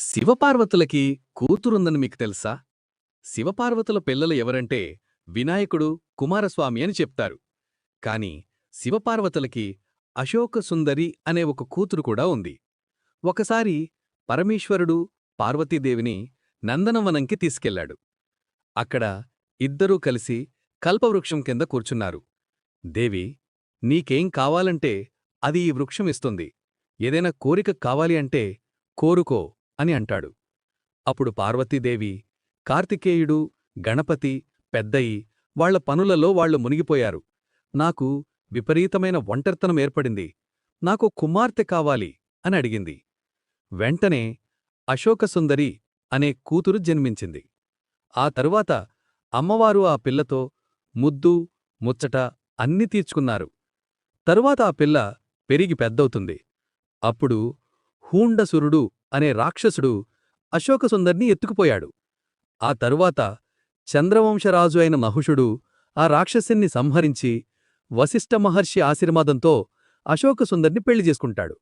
శివపార్వతులకి కూతురుందని మీకు తెలుసా? శివపార్వతుల పిల్లలు ఎవరంటే వినాయకుడు కుమారస్వామి అని చెప్తారు. కాని శివపార్వతులకి అశోకసుందరి అనే ఒక కూతురు కూడా ఉంది. ఒకసారి పరమేశ్వరుడు పార్వతీదేవిని నందనవనంకి తీసుకెళ్ళాడు అక్కడ ఇద్దరూ కలిసి కల్పవృక్షం కింద కూర్చున్నారు. దేవి నీకేం కావాలంటే అది ఈ వృక్షం ఇస్తుంది. ఏదైనా కోరిక కావాలి అంటే కోరుకో. అని అంటాడు. అప్పుడు పార్వతీదేవి కార్తికేయుడు గణపతి పెద్దయి వాళ్ళ పనులలో వాళ్ళు మునిగిపోయారు. నాకు విపరీతమైన ఒంటరితనం ఏర్పడింది. నాకు కుమార్తె కావాలి అని అడిగింది. వెంటనే అశోకసుందరి అనే కూతురు జన్మించింది. ఆ తరువాత అమ్మవారు ఆ పిల్లతో ముద్దు ముచ్చట అన్ని తీర్చుకున్నారు. తరువాత ఆ పిల్ల పెరిగి పెద్దవుతుంది. అప్పుడు హూండసురుడు అనే రాక్షసుడు అశోకసుందర్ని ఎత్తుకుపోయాడు. ఆ తరువాత చంద్రవంశరాజు అయిన నహుషుడు ఆ రాక్షసుని సంహరించి వశిష్ఠ మహర్షి ఆశీర్వాదంతో అశోకసుందర్ని పెళ్ళి చేసుకుంటాడు.